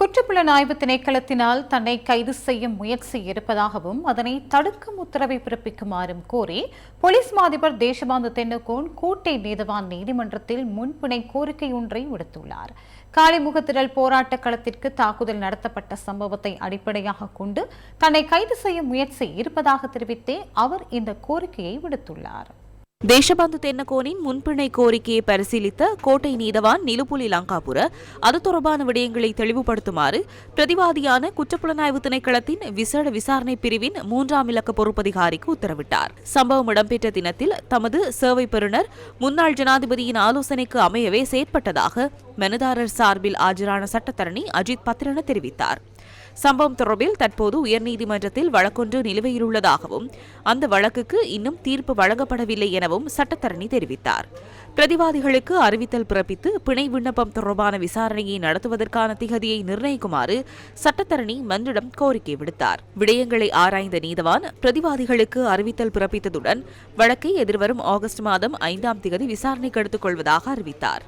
குற்றப்புலனாய்வு திணைக்களத்தினால் தன்னை கைது செய்யும் முயற்சி இருப்பதாகவும் அதனை தடுக்கும் உத்தரவை பிறப்பிக்குமாறும் கோரி போலீஸ் மாதிபர் தேசபாந்து தென்னகோன் கோட்டை நீதவான் நீதிமன்றத்தில் முன்பிணை கோரிக்கை ஒன்றை விடுத்துள்ளார். காளிமுகத்திரல் போராட்ட களத்திற்கு தாக்குதல் நடத்தப்பட்ட சம்பவத்தை அடிப்படையாக கொண்டு தன்னை கைது செய்யும் முயற்சி இருப்பதாக தெரிவித்தே அவர் இந்த கோரிக்கையை விடுத்துள்ளார். தேசபந்து தென்னகோனின் முன்பிணை கோரிக்கையை பரிசீலித்த கோட்டை நீதவான் நிலுப்புலி லங்காபுர அது தொடர்பான விடயங்களை தெளிவுபடுத்துமாறு பிரதிவாதியான குற்றப்புலனாய்வு திணைக்களத்தின் விசேட விசாரணை பிரிவின் மூன்றாம் இலக்க பொறுப்பதிகாரிக்கு உத்தரவிட்டார். சம்பவம் இடம்பெற்ற தினத்தில் தமது சேவை பெறுநர் முன்னாள் ஜனாதிபதியின் ஆலோசனைக்கு அமையவே செயற்பட்டதாக மனுதாரர் சார்பில் ஆஜரான சட்டத்தரணி அஜித் பத்ரன தெரிவித்தார். சம்பவம் தொடர்பில் தற்போது உயர்நீதிமன்றத்தில் வழக்கொன்று நிலுவையில் உள்ளதாகவும் அந்த வழக்குக்கு இன்னும் தீர்ப்பு வழங்கப்படவில்லை எனவும் சட்டத்தரணி தெரிவித்தார். பிரதிவாதிகளுக்கு அறிவித்தல் பிறப்பித்து பிணை விண்ணப்பம் தொடர்பான விசாரணையை நடத்துவதற்கான திகதியை நிர்ணயிக்குமாறு சட்டத்தரணி மன்றிடம் கோரிக்கை விடுத்தார். விடயங்களை ஆராய்ந்த நீதவான் பிரதிவாதிகளுக்கு அறிவித்தல் பிறப்பித்ததுடன் வழக்கை எதிர்வரும் ஆகஸ்ட் மாதம் ஐந்தாம் திகதி விசாரணைக்கு எடுத்துக் கொள்வதாக அறிவித்தார்.